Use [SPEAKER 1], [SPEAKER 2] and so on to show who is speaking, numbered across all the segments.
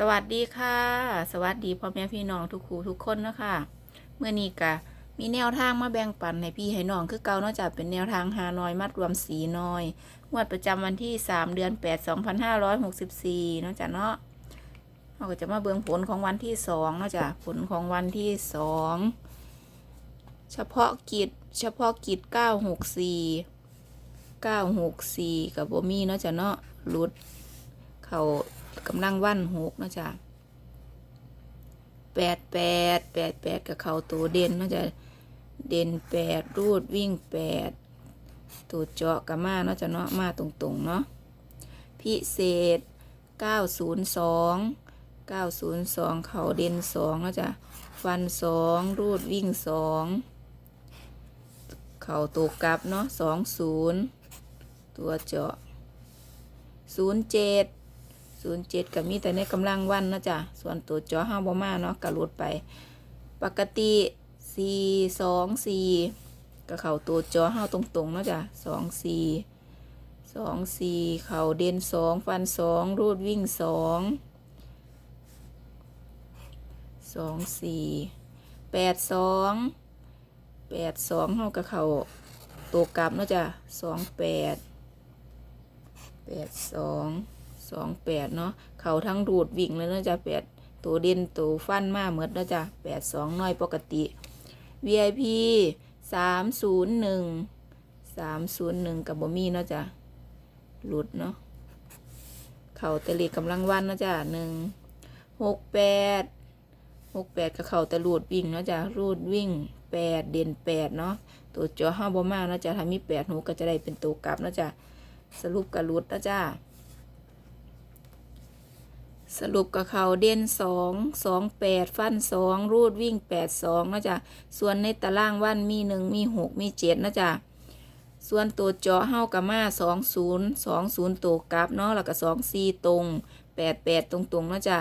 [SPEAKER 1] สวัสดีค่ะ สวัสดีพ่อแม่พี่น้องทุกครูทุกคนเนาะคะเมื่อนี้กะมีแนวทางมาแบ่งปันให้พี่ให้น้องคือเก่าเนอกจากเป็นแนวทางหาน้อยมัดรวมสีน้อยงวดประจำวันที่ 3 เดือน 8 2564เนาะจ้ะเนาะเราก็จะมาเบิ่งผลของวันที่2เนาะจ้ะผลของวันที่ 2 เฉพาะกิจเฉพาะกิจ 964 964กับบ่มีเนาะจ้ะเนาะรุดเขา กำลังวันหกนะจ้ะแปดแปดแปดแปดกับเขาตัวเด่นนาะจ้ะเด่นแปดรูดวิ่งแปดตัวเจาะกับมาเนาะจ้ะเนาะมาตรงๆเนาะพิเศษเก้าศูนย์สองเก้าศูนย์สองเขาเด่นสองนะจ้ะฟันสองรูดวิ่งสองเขาตัวกลับเนาะสองศูนย์ตัวเจาะศูนย์เจ็ด ศูนย์เจ็ดก็มีแต่ในกำลังวันนะจ๊ะส่วนตัวจอห้าบ่มาเนาะกระลุดไป ปกติสี่สองสี่ก็เข่าตัวจอห้าตรงๆเนาะจ๊ะสองสี่สองสี่เข่าเด่นสองฟันสองรูดวิ่งสองสองสี่แปดสองแปดสองเฮากับเข่าตัวกลับเนาะจ๊ะสองแปดแปดสอง สองแปดเนาะเขาทั้งรูดวิ่งเลยเนาะจ้ะแปดตัวเด่นตัวฟันมาเหมือนเนาะจ้ะแปดสองน้อยปกติ VIP สามศูนย์หนึ่งสามศูนย์หนึ่งกับบ่มีเนาะจ้ะหลุดเนาะเขาต่เลขกำลังวันเนาะจ้ะหนึ่งหกแปดหกแปดกับเขาต่รูดวิ่งเนาะจ้ะรูดวิ่งแปดเด่นแปดเนาะตัวจอห้าบ่มาเนาะจ้ะถ้ามีแปดหกก็จะได้เป็นตัวกลับเนาะจ้ะสรุปกับรุดเนาะจ้ะ สรุปกับเขาเด่นสองสองแปดฟันสองรูดวิ่งแปดสองนะจ๊ะส่วนในตารางวันมีหนึ่งมีหกมีเจ็ดนะจ๊ะส่วนตัวจอเฮ้ากับมาสองศูนย์สองศูนย์ตัวกราฟเนาะแล้วก็สองสี่ตรงแปดแปดตรงตรงนะจ๊ะ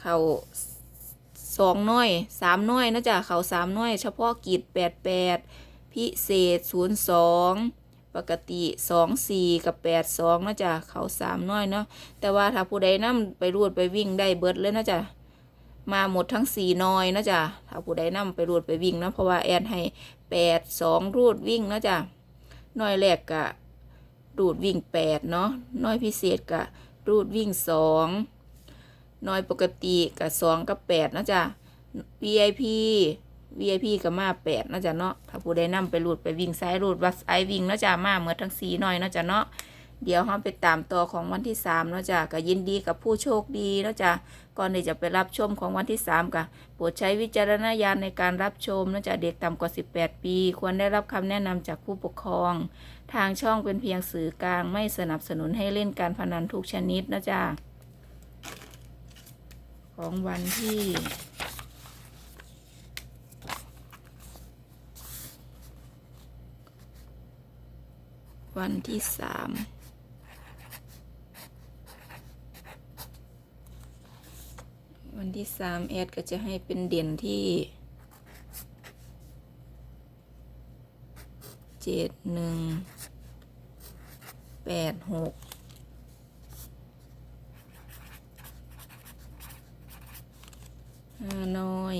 [SPEAKER 1] เขาสองน้อยสามน้อยนะจ๊ะเขาสามน้อย เฉพาะกิจแปดแปดพิเศษศูนย์สอง ปกติสองสี่กับแปดสองนะจ๊ะเขาสามน้อยเนาะแต่ว่าถ้าผู้ใดนํไปรูดไปวิ่งได้เบิดเลยนะจ๊ะมาหมดทั้งสี่นอยนะจ๊ะถ้าผู้ใดนํไปรูดไปวิ่งนะเพราะว่าแอนให้แปดสองรูดวิ่งนะจ๊ะน้อยแรกกะรูดวิ่งแปดเนาะน้อยพิเศษกะรูดวิ่งสองน้อยปกติกะสองกับแปดนะจ๊ะ VIP VIP กับมาแปดนะจ๊ะเนาะถ้าผู้ใดนํไปรูดไปวิ่งซ้ายรูดวัดไอวิ่งนะจ๊ะมาเหมือนทั้งสี่น้อยนะจ๊ะเนาะเดี๋ยวเราไปตามต่อของวันที่3เนาะจ้ะก็ยินดีกับผู้โชคดีเนาะจ้ะก่อนที่จะไปรับชมของวันที่3ก็โปรดใช้วิจารณญาณในการรับชมเนาะจ้ะเด็กต่ำกว่า 18 ปี ควรได้รับคำแนะนำจากผู้ปกครอง ทางช่องเป็นเพียงสื่อกลางไม่สนับสนุนให้เล่นการพนันทุกชนิดนะจ้ะของวันที่ วันที่สามวันที่สามแอดก็จะให้เป็นเด่นที่เจ็ดหนึ่งแปดหกห้าน้อย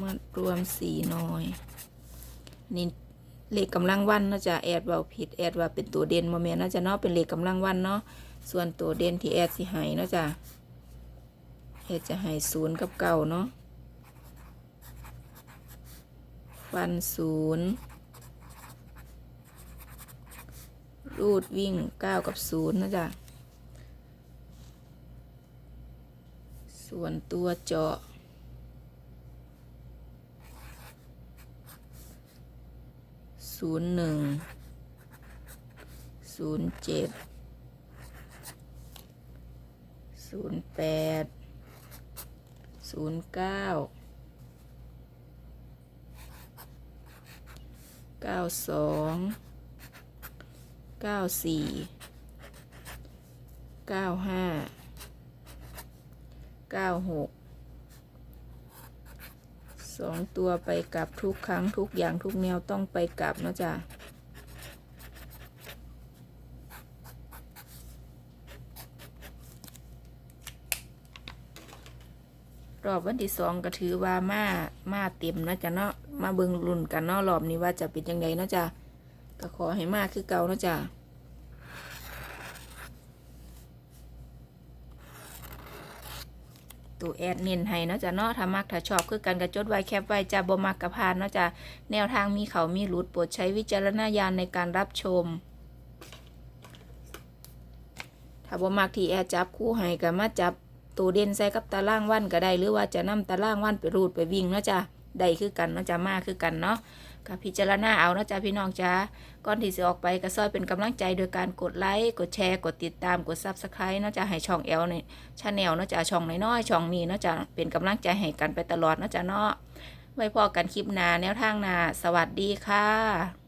[SPEAKER 1] มารวมสี่น้อย นี่เลขกำลังวันเนาะจะแอดเว่าผิดแอดว่าเป็นตัวเด่นโมเมนต์นาะจะเนาะเป็นเลขกำลังวันเนาะส่วนตัวเด่นที่แอดสิให้เนาะจ้ะแอดจะให้ศูนย์กับเก้าเนาะฟันศูนย์รูดวิ่งเก้ากับศูนย์นะจ๊ะส่วนตัวเจาะ ศูนย์หนึ่งศูนย์เจ็ดศูนย์แปดศูนย์เก้าเก้าสองเก้าสี่เก้าห้าเก้าหก สองตัวไปกลับทุกครั้งทุกอย่างทุกแนวต้องไปกลับนะจ๊ะรอบวันที่สองก็ถือว่ามามาเต็มนะจ๊ะเนาะมาเบิงรุ่นกันเนาะรอบนี้ว่าจะเป็นยังไงนะจ๊ะก็ขอให้มากคือเก่านะจ๊ะ ตัวแอดเน้นให้เนาะจ้ะเนาะถ้ามักถ้าชอบคือกันกระจดไว้แคปไว้จ้ะบ่มักกระพานเนาะจ้ะแนวทางมีเขามีหลุดโปรดใช้วิจารณญาณในการรับชม ถ้าบ่มักที่แอดจับคู่ให้ก็มาจับตัวเด่นใส่กับตารางวันก็ได้ หรือว่าจะนำตารางวันไปรูดไปวิ่งเนาะจ้ะ ได้คือกันเนาะจ้ะมาคือกันเนาะก็พิจารณาเอานาะจ้ะพี่น้องจ้าก่อนที่จะออกไปก็ซอยเป็นกำลังใจโดยการกดไลค์กดแชร์กดติดตามกดซับสไครต์นาะจ้ะให้ช่องแอลในชาแนลนาะจ้ะช่องน้อยๆช่องนี้นาะจ้ะเป็นกำลังใจให้กันไปตลอดนาะจ้ะเนาะไว้พอกันคลิปหน้าแนวทางหน้าสวัสดีค่ะ